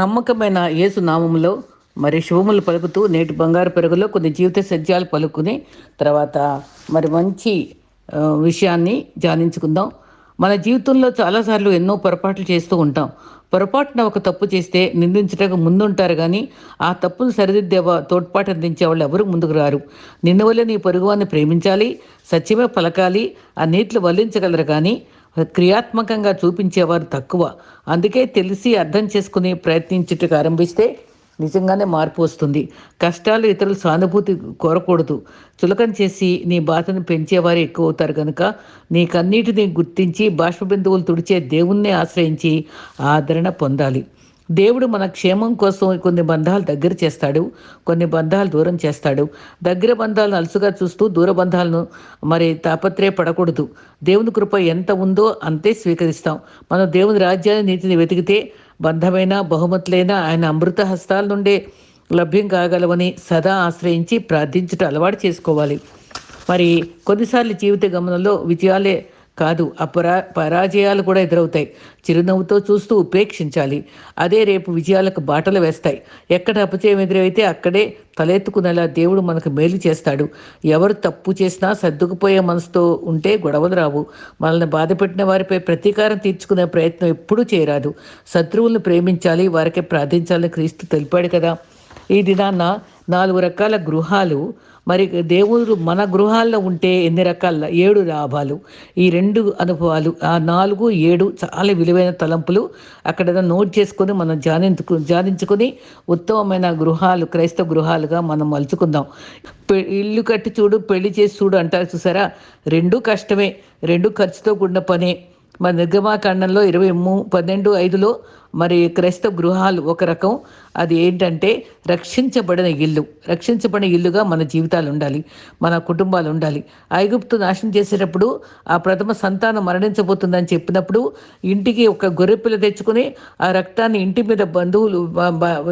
నమ్మకమైన యేసు నామములో మరి శుభములు పలుకుతూ నేటి బంగారు పెరుగులో కొన్ని జీవిత సత్యాలు పలుకుని తర్వాత మరి మంచి విషయాన్ని ధ్యానించుకుందాం. మన జీవితంలో చాలాసార్లు ఎన్నో పొరపాట్లు చేస్తూ ఉంటాం. పొరపాటున ఒక తప్పు చేస్తే నిందించటకు ముందుంటారు కానీ ఆ తప్పును సరిదిద్దే తోడ్పాటు అందించే వాళ్ళు ఎవరు ముందుకు రారు. నిన్న వల్ల నీ పొరుగువాన్ని ప్రేమించాలి సత్యమే పలకాలి ఆ నీటిలో వల్లించగలరు కానీ క్రియాత్మకంగా చూపించేవారు తక్కువ. అందుకే తెలిసి అర్థం చేసుకుని ప్రయత్నించుటకు ఆరంభిస్తే నిజంగానే మార్పు వస్తుంది. కష్టాలు ఇతరులు సానుభూతి కోరకూడదు. చులకం చేసి నీ బాధను పెంచేవారు ఎక్కువ అవుతారు కనుక నీ కన్నీటిని గుర్తించి బాష్ప బిందువులు తుడిచే దేవుణ్ణి ఆశ్రయించి ఆదరణ పొందాలి. దేవుడు మన క్షేమం కోసం కొన్ని బంధాలు దగ్గర చేస్తాడు కొన్ని బంధాలు దూరం చేస్తాడు. దగ్గర బంధాలను అలసుగా చూస్తూ దూర బంధాలను మరి తాపత్రయపడకూడదు. దేవుని కృప ఎంత ఉందో అంతే స్వీకరిస్తాం. మనం దేవుని రాజ్యాన్ని నీతిని వెతికితే బంధమైన బహుమతులైన ఆయన అమృత హస్తాల నుండే లభ్యం కాగలవని సదా ఆశ్రయించి ప్రార్థించుట అలవాటు చేసుకోవాలి. మరి కొన్నిసార్లు జీవిత గమనంలో విజయాలే కాదు అపరా పరాజయాలు కూడా ఎదురవుతాయి. చిరునవ్వుతో చూస్తూ ఉపేక్షించాలి. అదే రేపు విజయాలకు బాటలు వేస్తాయి. ఎక్కడ అపజయం ఎదురైతే అక్కడే తలెత్తుకునేలా దేవుడు మనకు మేలు చేస్తాడు. ఎవరు తప్పు చేసినా సర్దుకుపోయే మనసుతో ఉంటే గొడవలు రావు. మనల్ని బాధపెట్టిన వారిపై ప్రతీకారం తీర్చుకునే ప్రయత్నం ఎప్పుడూ చేయరాదు. శత్రువులను ప్రేమించాలి వారికే ప్రార్థించాలని క్రీస్తు తెలిపాడు కదా. ఈ దినాన్న నాలుగు రకాల గృహాలు మరి దేవుడు మన గృహాల్లో ఉంటే ఎన్ని రకాల ఏడు లాభాలు ఈ రెండు అనుభవాలు ఆ నాలుగు ఏడు చాలా విలువైన తలంపులు అక్కడ నోట్ చేసుకొని మనం ధ్యానించుకు ధ్యానించుకొని ఉత్తమమైన గృహాలు క్రైస్తవ గృహాలుగా మనం మలుచుకుందాం. పె- ఇల్లు కట్టి చూడు పెళ్ళి చేసి చూడు అంటారు చూసారా? రెండు కష్టమే రెండు ఖర్చుతో కూడిన పనే. మన నిర్గమాకాండంలో ఇరవై మూ పన్నెండు ఐదులో మరి క్రైస్తవ గృహాలు ఒక రకం. అది ఏంటంటే రక్షించబడిన ఇల్లు. రక్షించబడిన ఇల్లుగా మన జీవితాలు ఉండాలి మన కుటుంబాలు ఉండాలి. ఐగుప్తు నాశనం చేసేటప్పుడు ఆ ప్రథమ సంతానం మరణించబోతుందని చెప్పినప్పుడు ఇంటికి ఒక గొర్రెపిల్ల తెచ్చుకుని ఆ రక్తాన్ని ఇంటి మీద బంధువులు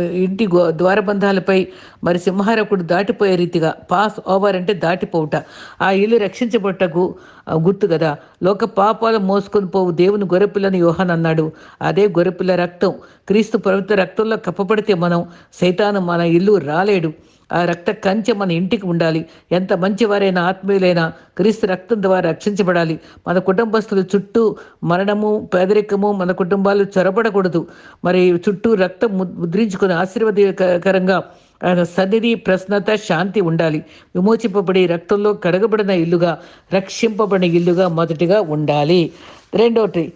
ఇంటి ద్వారబంధాలపై మరి సింహారకుడు దాటిపోయే రీతిగా పాస్ ఓవర్ అంటే దాటిపోవుట. ఆ ఇల్లు రక్షించబట్టకు గుర్తు కదా. లోక పాపాలు మోసుకొని పోవు దేవుని గొర్రెపిల్లని యోహన్ అన్నాడు. అదే గొర్రెపిల్ల రక్తం. క్రీస్తు పవిత్ర రక్తంలో కప్పబడితే మనం సైతాను మన ఇల్లు రాలేడు. ఆ రక్త కంచె మన ఇంటికి ఉండాలి. ఎంత మంచివారైనా ఆత్మీయులైనా క్రీస్తు రక్తం ద్వారా రక్షించబడాలి. మన కుటుంబస్తులు చుట్టూ మరణము పేదరికము మన కుటుంబాలు చొరబడకూడదు. మరి చుట్టూ రక్తం ముద్రించుకుని ఆశీర్వాదకరంగా ఆయన సన్నిధి ప్రశ్నత శాంతి ఉండాలి. విమోచింపబడి రక్తంలో కడగబడిన ఇల్లుగా రక్షింపబడిన ఇల్లుగా మొదటిగా ఉండాలి. రెండోటి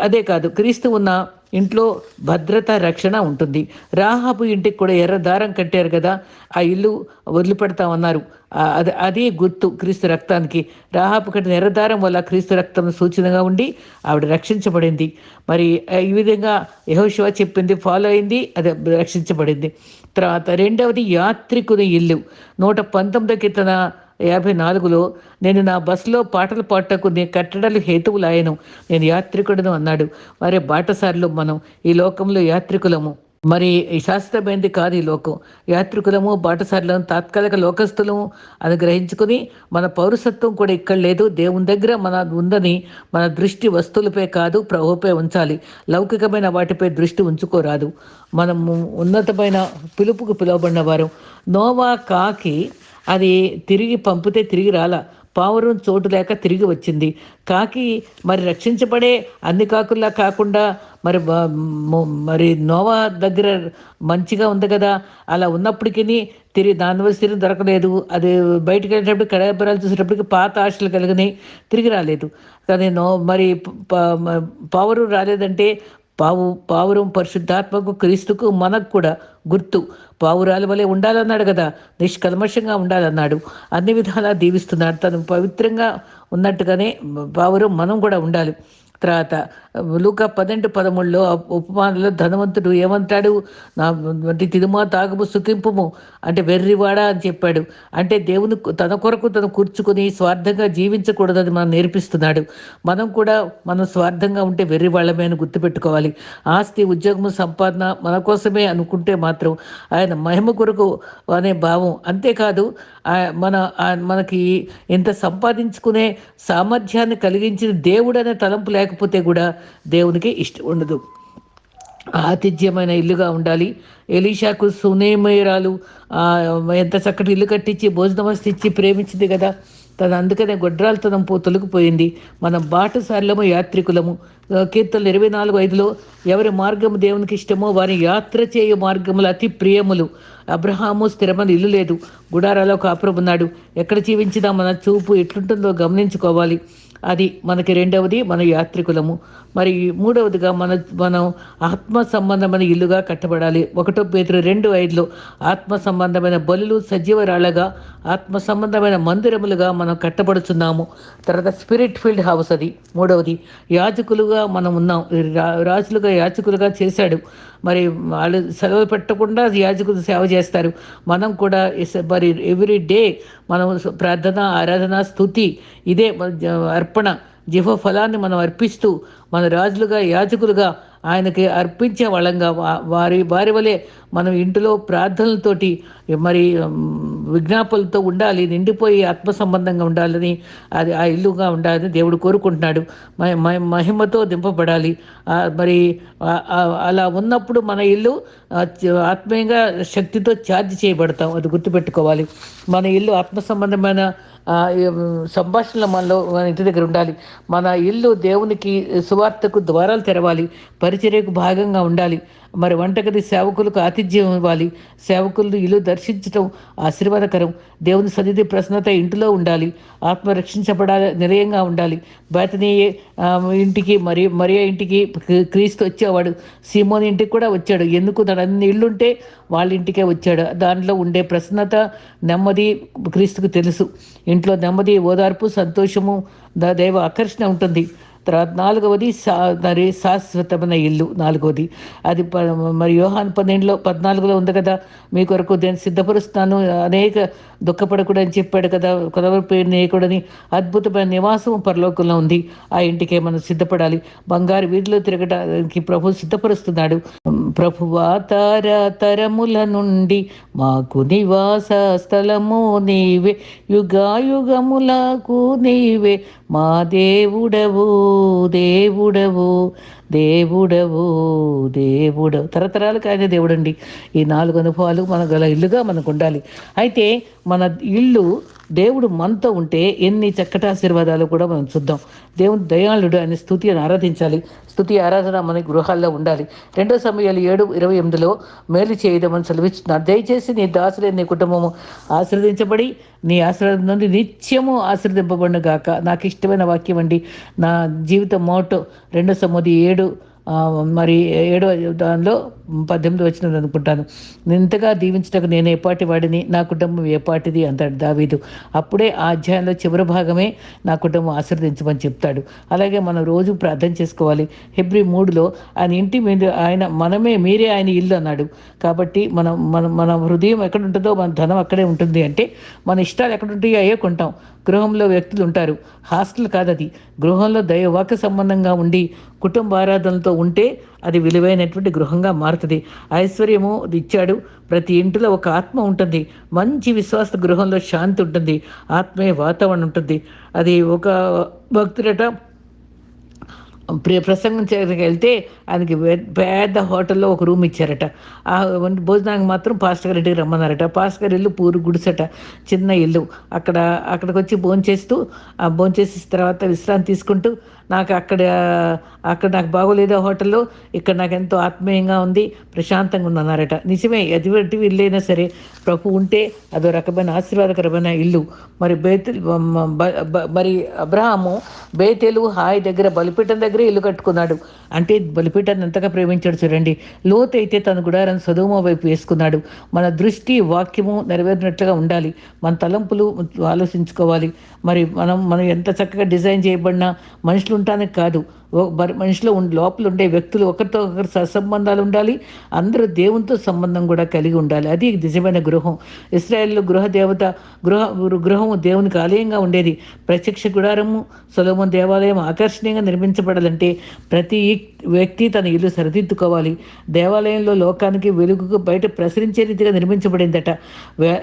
అదే కాదు క్రీస్తు ఉన్న ఇంట్లో భద్రత రక్షణ ఉంటుంది. రాహాబు ఇంటికి కూడా ఎర్ర దారం కట్టారు కదా ఆ ఇల్లు వదిలిపెడతామన్నారు. ఉన్నారు అది అదే గుర్తు క్రీస్తు రక్తానికి. రాహాబు కట్టిన ఎర్రదారం వల్ల క్రీస్తు రక్తం సూచనగా ఉండి ఆవిడ రక్షించబడింది. మరి ఈ విధంగా యహోశివ చెప్పింది ఫాలో అయింది అది రక్షించబడింది. తర్వాత రెండవది యాత్రికుని ఇల్లు. నూట పంతొమ్మిది కీర్తన యాభై నాలుగులో నేను నా బస్సులో పాటలు పాటకు నీ కట్టడలు హేతువులాయను. నేను యాత్రికుడును అన్నాడు. మరి బాటసారిలో మనం. ఈ లోకంలో యాత్రికులము. మరి ఈ కాదు ఈ లోకం. యాత్రికులము బాటసారులను తాత్కాలిక లోకస్తులము అని గ్రహించుకుని మన పౌరసత్వం కూడా ఇక్కడ లేదు. దేవుని దగ్గర మన ఉందని మన దృష్టి వస్తువులపై కాదు ప్రభుపై ఉంచాలి. లౌకికమైన వాటిపై దృష్టి ఉంచుకోరాదు. మనము ఉన్నతమైన పిలుపుకు పిలువబడిన వారు. నోవా కాకి అది తిరిగి పంపితే తిరిగి రాలా. పావురం చోటు లేక తిరిగి వచ్చింది. కాకి మరి రక్షించబడే అన్ని కాకుల్లా కాకుండా మరి మరి నోవా దగ్గర మంచిగా ఉంది కదా. అలా ఉన్నప్పటికీ తిరిగి దాని తిరిగి దొరకలేదు. అది బయటికి వెళ్ళేటప్పుడు కడబరాలు చూసేటప్పటికి పాత ఆశలు కలిగినాయి. తిరిగి రాలేదు. కానీ నో మరి ప- పావురం రాలేదంటే పావు పావురం పరిశుద్ధాత్మకు క్రీస్తుకు మనకు కూడా గుర్తు. పావురాల వలె ఉండాలన్నాడు కదా నిష్కల్మషంగా ఉండాలన్నాడు. అన్ని విధాలా దీవిస్తున్నాడు. తను పవిత్రంగా ఉన్నట్టుగానే పావురం మనం కూడా ఉండాలి. తర్వాత లూకా పన్నెండు పదమూడులో ఉపమానంలో ధనవంతుడు ఏమంటాడు? నా వంటి తిరుమా తాగుము సుఖింపుము అంటే వెర్రివాడా అని చెప్పాడు. అంటే దేవుని తన కొరకు తను కూర్చుకొని స్వార్థంగా జీవించకూడదని మనం నేర్పిస్తున్నాడు. మనం కూడా మనం స్వార్థంగా ఉంటే వెర్రివాళ్ళమే అని గుర్తుపెట్టుకోవాలి. ఆస్తి ఉద్యోగము సంపాదన మన కోసమే అనుకుంటే మాత్రం ఆయన మహిమ కొరకు అనే భావం. అంతేకాదు ఆ- మన మనకి ఇంత సంపాదించుకునే సామర్థ్యాన్ని కలిగించిన దేవుడు అనే తలంపు లేకపోతే కూడా దేవునికి ఇష్టం ఉండదు. ఆతిథ్యమైన ఇల్లుగా ఉండాలి. ఎలీషాకు సునేమయరాలు ఎంత చక్కటి ఇల్లు కట్టించి భోజన వస్తు ఇచ్చి ప్రేమించింది కదా. తను అందుకనే గొడ్రాలతనం పో తొలగిపోయింది. మనం బాటసార్లము యాత్రికులము. కీర్తనలు ఇరవై నాలుగు ఐదులో ఎవరి మార్గము దేవునికి ఇష్టమో వారి యాత్ర చేయు మార్గములు అతి ప్రియములు. అబ్రహాము స్థిరమైన ఇల్లు లేదు. గుడారాలో కాపురం ఉన్నాడు ఎక్కడ జీవించినా మన చూపు ఎట్లుంటుందో గమనించుకోవాలి. అది మనకి రెండవది మన యాత్రికులము. మరి మూడవదిగా మన మనం ఆత్మ సంబంధమైన ఇల్లుగా కట్టబడాలి. ఒకటో పేతురు రెండు ఐదులో ఆత్మ సంబంధమైన బలులు సజీవరాళ్ళగా ఆత్మ సంబంధమైన మందిరములుగా మనం కట్టబడుచున్నాము. తర్వాత స్పిరిట్ ఫీల్డ్ హౌస్ అది. మూడవది యాజకులుగా మనం ఉన్నాం. రాజులుగా యాచకులుగా చేశాడు. మరి వాళ్ళు సెలవు పెట్టకుండా యాజకులు సేవ చేస్తారు. మనం కూడా మరి ఎవ్రీ డే మనం ప్రార్థన ఆరాధన స్థుతి ఇదే అర్పణ జీవ ఫలాన్ని మనం అర్పిస్తూ మన రాజులుగా యాజకులుగా ఆయనకి అర్పించే వాళ్ళంగా వారి వారి వలె మనం ఇంటిలో ప్రార్థనలతోటి మరి విజ్ఞాపనలతో ఉండాలి నిండిపోయి ఆత్మ సంబంధంగా ఉండాలని అది ఆ ఇల్లుగా ఉండాలని దేవుడు కోరుకుంటున్నాడు. మహిమతో దింపబడాలి. మరి అలా ఉన్నప్పుడు మన ఇల్లు ఆత్మీయంగా శక్తితో ఛార్జ్ చేయబడతాం. అది గుర్తుపెట్టుకోవాలి. మన ఇల్లు ఆత్మ సంబంధమైన సంభాషణలు మనలో మన ఇంటి దగ్గర ఉండాలి. మన ఇల్లు దేవునికి సువార్తకు ద్వారాలు తెరవాలి. పరిచర్యకు భాగంగా ఉండాలి. మరి వంటగది సేవకులకు ఆతిథ్యం ఇవ్వాలి. సేవకులు ఇల్లు దర్శించటం ఆశీర్వాదకరం. దేవుని సన్నిధి ప్రసన్నత ఇంటిలో ఉండాలి. ఆత్మ రక్షించబడాలి నిలయంగా ఉండాలి. బేతనీ ఇంటికి మరి మరియా ఇంటికి క్రీస్తు వచ్చేవాడు. సీమోని ఇంటికి కూడా వచ్చాడు. ఎందుకు? తన అన్ని ఇళ్ళుంటే వాళ్ళ ఇంటికే వచ్చాడు. దాంట్లో ఉండే ప్రసన్నత నెమ్మది క్రీస్తుకు తెలుసు. ఇంట్లో నెమ్మది ఓదార్పు సంతోషము దైవ ఆకర్షణ ఉంటుంది. తర్వాత నాలుగవది సా మరి శాశ్వతమైన ఇల్లు నాలుగవది. అది మరి యోహాన్ పన్నెండులో పద్నాలుగులో ఉంది కదా మీ కొరకు నేను సిద్ధపరుస్తాను. అనేక దుఃఖపడకూడని అని చెప్పాడు కదా. కొదవరి పేరు నేయకూడని అద్భుతమైన నివాసం పరలోకంలో ఉంది. ఆ ఇంటికే మనం సిద్ధపడాలి? బంగారు వీధిలో తిరగడానికి ప్రభు సిద్ధపరుస్తున్నాడు. ప్రభువా తార తరముల నుండి మాకు నివాస స్థలము నీవే. యుగాయుగములకు నీవే. మా దేవుడవు దేవుడవు. దేవుడవు దేవుడవు. తరతరాలకు ఆయన దేవుడండి. ఈ నాలుగు అనుభవాలు మన గల ఇల్లుగా మనకు ఉండాలి. అయితే మన ఇల్లు దేవుడు మనతో ఉంటే ఎన్ని చక్కటి ఆశీర్వాదాలు కూడా మనం చూద్దాం. దేవుడు దయాళుడు అని స్థుతి అని ఆరాధించాలి. స్థుతి ఆరాధన మన గృహాల్లో ఉండాలి. రెండో సమయాలు ఏడు ఇరవై ఎనిమిదిలో మేలు చేయదమని సెలవిస్తున్నారు దయచేసి నీ దాసులే నీ కుటుంబము ఆశీర్వదించబడి నీ ఆశీర్వాదం నుండి నిత్యము ఆశీర్వదింపబడిన గాక. నాకు ఇష్టమైన వాక్యం అండి. నా జీవిత మోటో రెండో సమది ఏడు మరి ఏడో దానిలో పద్దెనిమిది వచ్చినది అనుకుంటాను. ఇంతగా దీవించటకు నేను ఏపాటి వాడిని? నా కుటుంబం ఏపాటిది? అంటాడు దావీదు. అప్పుడే ఆ అధ్యాయంలో చివరి భాగమే నా కుటుంబం ఆశీర్దించమని చెప్తాడు. అలాగే మనం రోజు ప్రార్థన చేసుకోవాలి. ఫిబ్రి మూడులో ఆయన ఇంటి మీద ఆయన మనమే మీరే ఆయన ఇల్లు అన్నాడు. కాబట్టి మనం మన మన హృదయం ఎక్కడ ఉంటుందో మన ధనం అక్కడే ఉంటుంది అంటే మన ఇష్టాలు ఎక్కడ ఉంటాయో అయ్యే కొంటాం. గృహంలో వ్యక్తులు ఉంటారు. హాస్టల్ కాదది. గృహంలో దైవవాక సంబంధంగా ఉండి కుటుంబ ఆరాధనలతో ఉంటే అది విలువైనటువంటి గృహంగా మారుతుంది. ఐశ్వర్యము ఇచ్చాడు. ప్రతి ఇంటిలో ఒక ఆత్మ ఉంటుంది. మంచి విశ్వాస గృహంలో శాంతి ఉంటుంది. ఆత్మీయ వాతావరణం ఉంటుంది. అది ఒక భక్తుడట ప్రసంగం చేయడానికి వెళ్తే ఆయనకి పెద్ద హోటల్లో ఒక రూమ్ ఇచ్చారట. ఆ భోజనానికి మాత్రం పాస్టర్ గారి ఇంటికి రమ్మన్నారట. పాస్టర్ గారి ఇల్లు పూరు గుడిసట చిన్న ఇల్లు. అక్కడ అక్కడికి వచ్చి భోంచేస్తూ ఆ భోంచేసిన తర్వాత విశ్రాంతి తీసుకుంటూ నాకు అక్కడ అక్కడ నాకు బాగోలేదు హోటల్లో? ఇక్కడ నాకు ఎంతో ఆత్మీయంగా ఉంది ప్రశాంతంగా ఉందన్నారట నిజమే ఎటువంటి ఇల్లైనా సరే ప్రభు ఉంటే అదో రకమైన ఆశీర్వాదకరమైన ఇల్లు. మరి బేతు మరి అబ్రహాము బేతెలు హాయ్ దగ్గర బలిపీఠం దగ్గర ఇల్లు కట్టుకున్నాడు. అంటే బలిపీఠాన్ని ఎంతగా ప్రేమించాడు చూడండి. లోతు అయితే తన గుడారం సదుమ వైపు వేసుకున్నాడు. మన దృష్టి వాక్యము నెరవేరినట్లుగా ఉండాలి. మన తలంపులు ఆలోచించుకోవాలి. మరి మనం మనం ఎంత చక్కగా డిజైన్ చేయబడినా మనుషులు ఉండటానికి కాదు. మనిషిలో లోపల ఉండే వ్యక్తులు ఒకరితో ఒకరు సత్సంబంధాలు ఉండాలి అందరూ దేవునితో సంబంధం కూడా కలిగి ఉండాలి. అది నిజమైన గృహం. ఇస్రాయల్లో గృహ దేవత గృహ గృహము దేవునికి ఆలయంగా ఉండేది. ప్రత్యక్ష గుడారము సులభం దేవాలయం ఆకర్షణీయంగా నిర్మించబడాలంటే ప్రతి వ్యక్తి తన ఇల్లు సరిదిద్దుకోవాలి. దేవాలయంలో లోకానికి వెలుగుకు బయట ప్రసరించే రీతిగా నిర్మించబడిందట.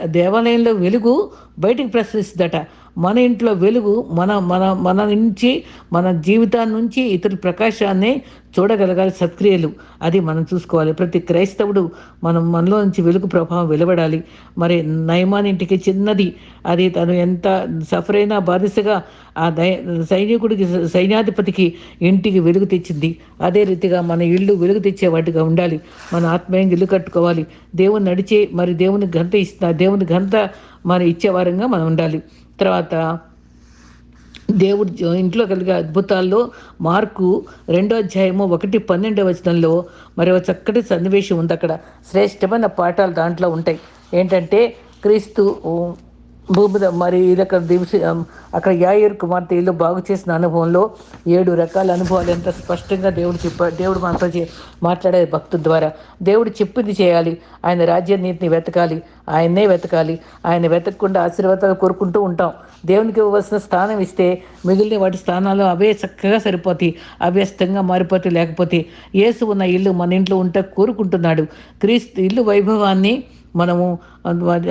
దేవాలయంలో వెలుగు బయటకు ప్రసరిస్తుందట. మన ఇంట్లో వెలుగు మన మన మన నుంచి మన జీవితాన్ని నుంచి ఇతరుల ప్రకాశాన్ని చూడగలగాలి సత్క్రియలు. అది మనం చూసుకోవాలి. ప్రతి క్రైస్తవుడు మనం మనలో నుంచి వెలుగు ప్రభావం వెలువడాలి. మరి నయమాన్ ఇంటికి చిన్నది. అది తను ఎంత సఫర్ అయినా బాధిసగా ఆ దై సైనికుడికి సైన్యాధిపతికి ఇంటికి వెలుగు తెచ్చింది. అదే రీతిగా మన ఇల్లు వెలుగు తెచ్చే వాటిగా ఉండాలి. మన ఆత్మీయంగా ఇల్లు కట్టుకోవాలి. దేవుని నడిచే మరి దేవుని ఘనత ఇస్తా దేవుని ఘనత మరి ఇచ్చేవారంగా మనం ఉండాలి. తర్వాత దేవుడు ఇంట్లో కలిగే అద్భుతాల్లో మార్కు రెండో అధ్యాయము ఒకటి పన్నెండవ వచనంలో మరి ఒక చక్కటి సన్నివేశం ఉంది అక్కడ. శ్రేష్టమైన పాఠాలు దాంట్లో ఉంటాయి. ఏంటంటే క్రీస్తు ఉ, భూమి మరి ఇది అక్కడ అక్కడ యాయూర్ కుమార్తె ఇల్లు బాగు చేసిన అనుభవంలో ఏడు రకాల అనుభవాలు ఎంత స్పష్టంగా దేవుడు చెప్పా దేవుడు మనతో చే- మాట్లాడే భక్తుల ద్వారా. దేవుడు చెప్పింది చేయాలి. ఆయన రాజ్య నీతిని వెతకాలి. ఆయన్నే వెతకాలి. ఆయన వెతకకుండా ఆశీర్వాదాలు కోరుకుంటూ ఉంటాం. దేవునికి ఇవ్వవలసిన స్థానం ఇస్తే మిగిలిన వాటి స్థానాలు అవే చక్కగా సరిపోతాయి. అవ్యస్తంగా మారిపోతాయి. లేకపోతే ఏసు ఉన్న ఇల్లు మన ఇంట్లో ఉంటే కోరుకుంటున్నాడు. క్రీస్తు ఇల్లు వైభవాన్ని మనము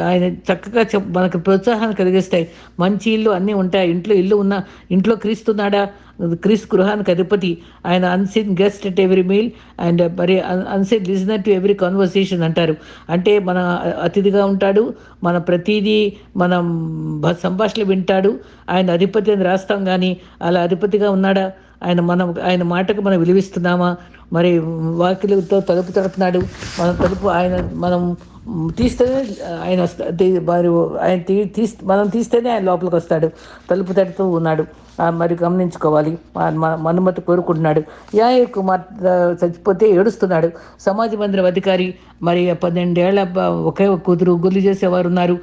ఆయన చక్కగా చెప్ మనకు ప్రోత్సాహాన్ని కలిగిస్తాయి. మంచి ఇల్లు అన్నీ ఉంటాయి. ఇంట్లో ఇల్లు ఉన్న ఇంట్లో క్రీస్తున్నాడా క్రీస్తు గృహానికి అధిపతి. ఆయన unseen guest at every meal and మరి unseen listener to every conversation అంటారు. అంటే మన అతిథిగా ఉంటాడు. మన ప్రతిదీ మనం భ- సంభాషణలు వింటాడు. ఆయన అధిపతి అని రాస్తాం కానీ అలా అధిపతిగా ఉన్నాడా? ఆయన మనం ఆయన మాటకు మనం విలువిస్తున్నామా? మరి వాకిలతో తలుపు తడుపుతున్నాడు. మన తలుపు ఆయన మనం తీస్తేనే ఆయన వస్తా మరి ఆయన తీ తీస్ మనం తీస్తేనే ఆయన లోపలికి వస్తాడు. తలుపు తడుతూ ఉన్నాడు. మరి గమనించుకోవాలి. మన- మనుమతి కోరుకుంటున్నాడు. యాయ కుమార్ చచ్చిపోతే ఏడుస్తున్నాడు. సమాజ మందిరం అధికారి మరి పన్నెండేళ్ళ ఒకే ఒక కూతురు గుల్లి చేసేవారు ఉన్నారు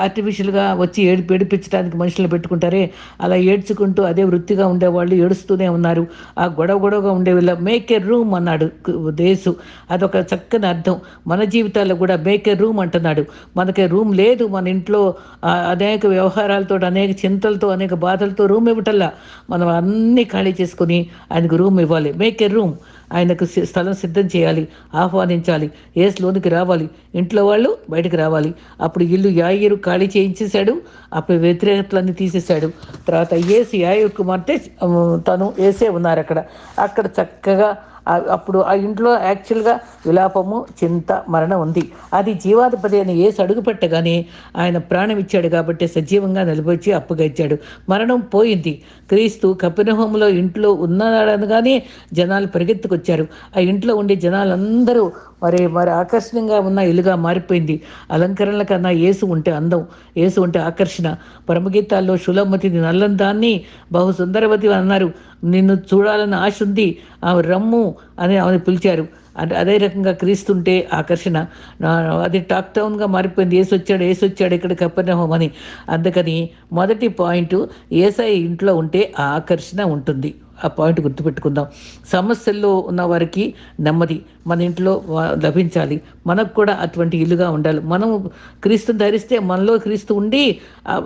ఆర్టిఫిషియల్గా వచ్చి ఏడు ఏడిపించడానికి మనుషులు పెట్టుకుంటారే అలా ఏడ్చుకుంటూ అదే వృత్తిగా ఉండేవాళ్ళు ఏడుస్తూనే ఉన్నారు. ఆ గొడవ గొడవగా ఉండేవాళ్ళ మేక్ ఏ రూమ్ అన్నాడు దేశు. అదొక చక్కని అర్థం. మన జీవితాల్లో కూడా మేక్ ఏ రూమ్ అంటున్నాడు. మనకి రూమ్ లేదు మన ఇంట్లో అనేక వ్యవహారాలతో అనేక చింతలతో అనేక బాధలతో రూమ్ ఇవ్వటల్లా మనం అన్నీ ఖాళీ చేసుకుని ఆయనకు రూమ్ ఇవ్వాలి. మేక్ ఏ రూమ్ ఆయనకు స్థలం సిద్ధం చేయాలి ఆహ్వానించాలి ఏసు లోనికి రావాలి ఇంట్లో వాళ్ళు బయటకు రావాలి. అప్పుడు ఇల్లు యాయరు ఖాళీ చేయించేశాడు అప్పుడు వ్యతిరేకతలన్నీ తీసేశాడు. తర్వాత ఏసు యాయూరు కుమార్తె తను ఏసే ఉన్నారు అక్కడ. అక్కడ చక్కగా అప్పుడు ఆ ఇంట్లో యాక్చువల్గా విలాపము చింత మరణం ఉంది. అది జీవాధిపతి అని ఏసు అడుగు పెట్టగానే ఆయన ప్రాణం ఇచ్చాడు కాబట్టి సజీవంగా నిలబొచ్చి అప్పుగా ఇచ్చాడు మరణం పోయింది. క్రీస్తు కపినహోములో ఇంట్లో ఉన్నాడనగానే జనాలు పరిగెత్తుకొచ్చారు. ఆ ఇంట్లో ఉండే జనాలందరూ మరి మరి ఆకర్షణీయంగా ఉన్న ఇల్లుగా మారిపోయింది. అలంకరణల కన్నా ఏసు ఉంటే అందం ఏసు ఉంటే ఆకర్షణ. పరమగీతాల్లో శులమతిని నల్లందాన్ని బహు సుందరవతి అన్నారు. నిన్ను చూడాలని ఆశ ఉంది. ఆమె రమ్ము అని ఆమెను పిలిచారు. అంటే అదే రకంగా క్రీస్తుంటే ఆకర్షణ. అది టాక్ టౌన్గా మారిపోయింది. ఏసు వచ్చాడు ఏసు వచ్చాడు ఇక్కడ కప్పనహం అని. అందుకని మొదటి పాయింట్ ఏసఐ ఇంట్లో ఉంటే ఆ ఆకర్షణ ఉంటుంది. ఆ పాయింట్ గుర్తుపెట్టుకుందాం. సమస్యల్లో ఉన్న వారికి నెమ్మది. మన ఇంట్లో లభించాలి. మనకు కూడా అటువంటి ఇల్లుగా ఉండాలి. మనం క్రీస్తుని ధరిస్తే మనలో క్రీస్తు ఉండి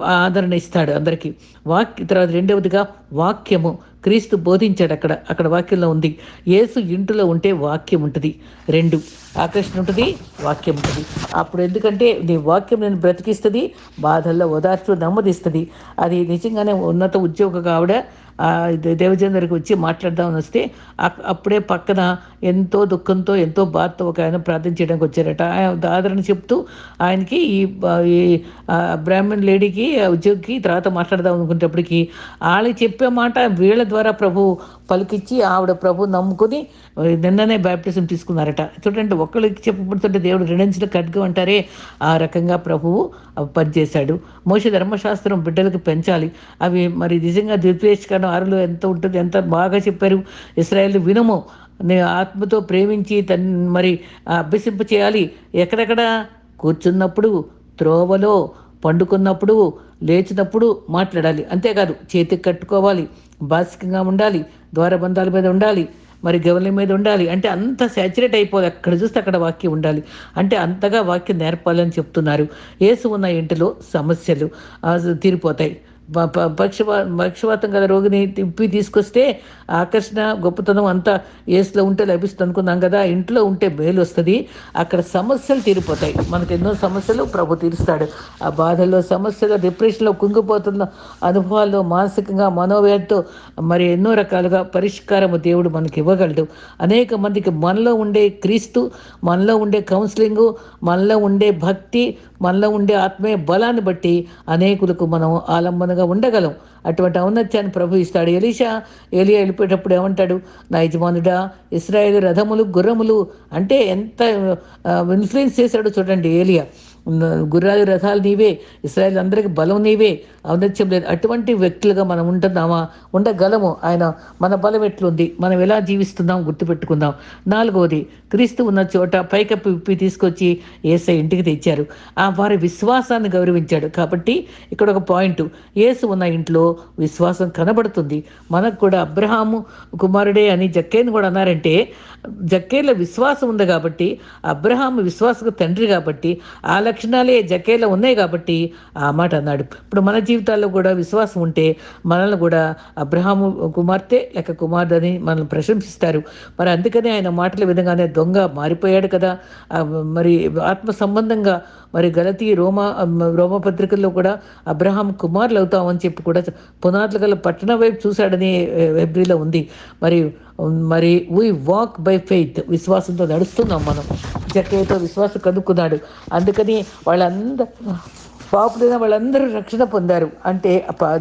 ఆదరణ ఇస్తాడు అందరికీ. వాక్య తర్వాత రెండవదిగా వాక్యము. క్రీస్తు బోధించాడు అక్కడ. అక్కడ వాక్యంలో ఉంది. యేసు ఇంటిలో ఉంటే వాక్యం ఉంటుంది. రెండు. ఆకర్షణ ఉంటుంది వాక్యం ఉంటుంది. అప్పుడు ఎందుకంటే నీ వాక్యం నేను బ్రతికిస్తుంది బాధల్లో ఓదార్చు నెమ్మదిస్తుంది. అది నిజంగానే ఉన్నత ఉద్యోగ ఆవిడ ఆ వచ్చి మాట్లాడదామని వస్తే అప్పుడే పక్కన ఎంతో దుఃఖంతో ఎంతో బాధతో ఒక ఆయన ప్రార్థన చేయడానికి వచ్చారట. ఆయన ఆదరణ చెప్తూ ఆయనకి ఈ బ్రాహ్మణ్ లేడీకి ఉద్యోగికి తర్వాత మాట్లాడదాం అనుకునేటప్పటికి వాళ్ళకి చెప్పే మాట వీళ్ళ ద్వారా ప్రభు పలికిచ్చి ఆవిడ ప్రభు నమ్ముకుని నిన్ననే బ్యాప్టిజం తీసుకున్నారట. చూడండి ఒకళ్ళకి చెప్పబడుతుంటే దేవుడు రెండించిన ఖడ్గం అంటారే ఆ రకంగా ప్రభువు పనిచేశాడు. మోష ధర్మశాస్త్రం బిడ్డలకు పెంచాలి. అవి మరి నిజంగా దుర్పేష్కరణ ఆరులో ఎంత ఉంటుంది ఎంత బాగా చెప్పారు ఇస్రాయేల్ వినము. నేను ఆత్మతో ప్రేమించి తన్ మరి అభ్యసింప చేయాలి. ఎక్కడెక్కడ? కూర్చున్నప్పుడు త్రోవలో పండుకున్నప్పుడు లేచినప్పుడు మాట్లాడాలి. అంతేకాదు చేతికి కట్టుకోవాలి బాసికంగా ఉండాలి ద్వారబంధాల మీద ఉండాలి మరి గవల మీద ఉండాలి. అంటే అంత సాచురేట్ అయిపోదు అక్కడ చూస్తే అక్కడ వాక్యం ఉండాలి. అంటే అంతగా వాక్యం నేర్పాలని చెప్తున్నారు. ఏసు ఉన్న ఇంటిలో సమస్యలు ఆ, తీరిపోతాయి. పక్షవా పక్షవాతం గల రోగిని తిప్పి తీసుకొస్తే ఆకర్షణ గొప్పతనం అంతా ఏసులో ఉంటే లభిస్తుంది అనుకున్నాం కదా ఇంట్లో ఉంటే మేలు వస్తుంది. అక్కడ సమస్యలు తీరిపోతాయి. మనకు ఎన్నో సమస్యలు ప్రభు తీరుస్తాడు. ఆ బాధల్లో సమస్యలు డిప్రెషన్లో కుంగిపోతున్న అనుభవాల్లో మానసికంగా మనోవేదతో మరి ఎన్నో రకాలుగా పరిష్కారము దేవుడు మనకి ఇవ్వగలడు. అనేక మందికి మనలో ఉండే క్రీస్తు మనలో ఉండే కౌన్సిలింగు మనలో ఉండే భక్తి మనలో ఉండే ఆత్మీయ బలాన్ని బట్టి అనేకులకు మనం ఆలంబనగా ఉండగలం. అటువంటి ఔన్నత్యాన్ని ప్రభు ఇస్తాడు. ఎలీషా ఏలియా వెళ్ళిపోయేటప్పుడు ఏమంటాడు? నా యజమానుడా ఇస్రాయేల్ రథములు గుర్రములు అంటే ఎంత ఇన్ఫ్లుయెన్స్ చేశాడో చూడండి ఏలియా గుర్రాలు రథాలు నీవే. ఇస్రాయల్ అందరికీ బలం నీవే. ఔన్నత్యం లేదు. అటువంటి వ్యక్తులుగా మనం ఉంటున్నామా? ఉండగలము. ఆయన మన బలం ఎట్లుంది? మనం ఎలా జీవిస్తున్నాం? గుర్తుపెట్టుకుందాం. నాలుగవది క్రీస్తు ఉన్న చోట పైకప్పు విప్పి తీసుకొచ్చి ఏసై ఇంటికి తెచ్చారు. ఆ వారి విశ్వాసాన్ని గౌరవించాడు. కాబట్టి ఇక్కడ ఒక పాయింట్. ఏసు ఉన్న ఇంట్లో విశ్వాసం కనబడుతుంది. మనకు కూడా అబ్రహాము కుమారుడే అని జక్కేని కూడా అన్నారంటే జక్కేలో విశ్వాసం ఉంది కాబట్టి అబ్రహాము విశ్వాసకు తండ్రి కాబట్టి ఆ లక్షణాలే జకేలో ఉన్నాయి కాబట్టి ఆ మాట అన్నాడు. ఇప్పుడు మన జీవితాల్లో కూడా విశ్వాసం ఉంటే మనల్ని కూడా అబ్రహాము కుమార్తె లేక కుమార్తెని మనల్ని ప్రశంసిస్తారు. మరి అందుకనే ఆయన మాటల విధంగానే దొంగ మారిపోయాడు కదా. మరి ఆత్మ సంబంధంగా మరి గలతీ రోమా రోమ పత్రికల్లో కూడా అబ్రహాం కుమారులు అవుతామని చెప్పి కూడా పునాదులు గల పట్టణ వైపు చూశాడని ఎబ్రిలో ఉంది. మరి మరి వీ వాక్ బై ఫెయిత్ విశ్వాసంతో నడుస్తున్నాం మనం. జక్కయ్యతో విశ్వాసం కనుక్కున్నాడు. అందుకని వాళ్ళందరూ పాపులైన వాళ్ళందరూ రక్షణ పొందారు. అంటే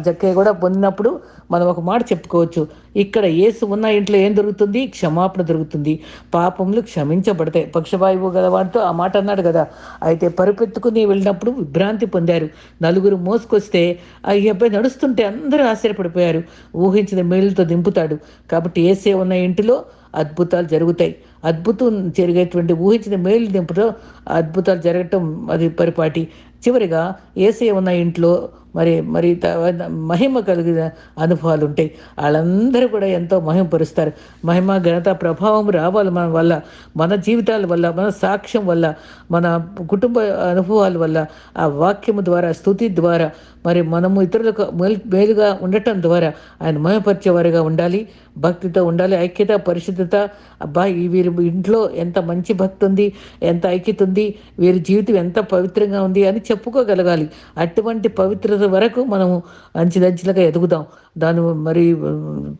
జక్కయ్య కూడా పొందినప్పుడు మనం ఒక మాట చెప్పుకోవచ్చు. ఇక్కడ ఏసు ఉన్న ఇంట్లో ఏం దొరుకుతుంది? క్షమాపణ దొరుకుతుంది. పాపములు క్షమించబడతాయి. పక్షవాయువు గల వాటితో ఆ మాట అన్నాడు కదా. అయితే పరుపెత్తుకుని వెళ్ళినప్పుడు విభ్రాంతి పొందారు. నలుగురు మోసుకొస్తే ఆ ఈ అబ్బాయి నడుస్తుంటే అందరూ ఆశ్చర్యపడిపోయారు. ఊహించిన మేలుతో దింపుతాడు. కాబట్టి ఏసే ఉన్న ఇంటిలో అద్భుతాలు జరుగుతాయి. అద్భుతం జరిగేటువంటి ఊహించిన మేలు దింపుతో అద్భుతాలు జరగటం అది పరిపాటి. చివరిగా ఏసే ఉన్న ఇంట్లో మరి మరి త- మహిమ కలిగిన అనుభవాలు ఉంటాయి వాళ్ళందరూ కూడా ఎంతో మహిమపరుస్తారు మహిమ ఘనత ప్రభావం రావాలి మన వల్ల మన జీవితాల వల్ల మన సాక్ష్యం వల్ల మన కుటుంబ అనుభవాల వల్ల ఆ వాక్యము ద్వారా స్థుతి ద్వారా మరి మనము ఇతరులకు మేలుగా ఉండటం ద్వారా ఆయన మహిమపరిచేవారిగా ఉండాలి. భక్తితో ఉండాలి. ఐక్యత పరిశుద్ధత. అబ్బా వీరి ఇంట్లో ఎంత మంచి భక్తి ఉంది ఎంత ఐక్యత ఉంది వీరి జీవితం ఎంత పవిత్రంగా ఉంది అని చెప్పుకోగలగాలి. అటువంటి పవిత్ర వరకు మనము అంచెలంచెలుగా ఎదుగుదాం. దాని మరి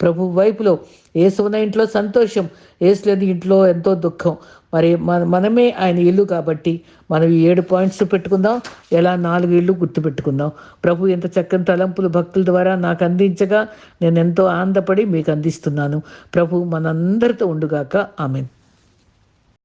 ప్రభు వైపులో ఏసున్న ఇంట్లో సంతోషం ఏసు లేని ఇంట్లో ఎంతో దుఃఖం. మరి మన మనమే ఆయన ఇల్లు కాబట్టి మనం ఈ ఏడు పాయింట్స్ పెట్టుకుందాం. ఎలా నాలుగు ఇళ్ళు గుర్తుపెట్టుకుందాం. ప్రభు ఎంత చక్కని తలంపులు భక్తుల ద్వారా నాకు అందించగా నేను ఎంతో ఆనందపడి మీకు అందిస్తున్నాను. ప్రభు మనందరితో ఉండుగాక. ఆమెను.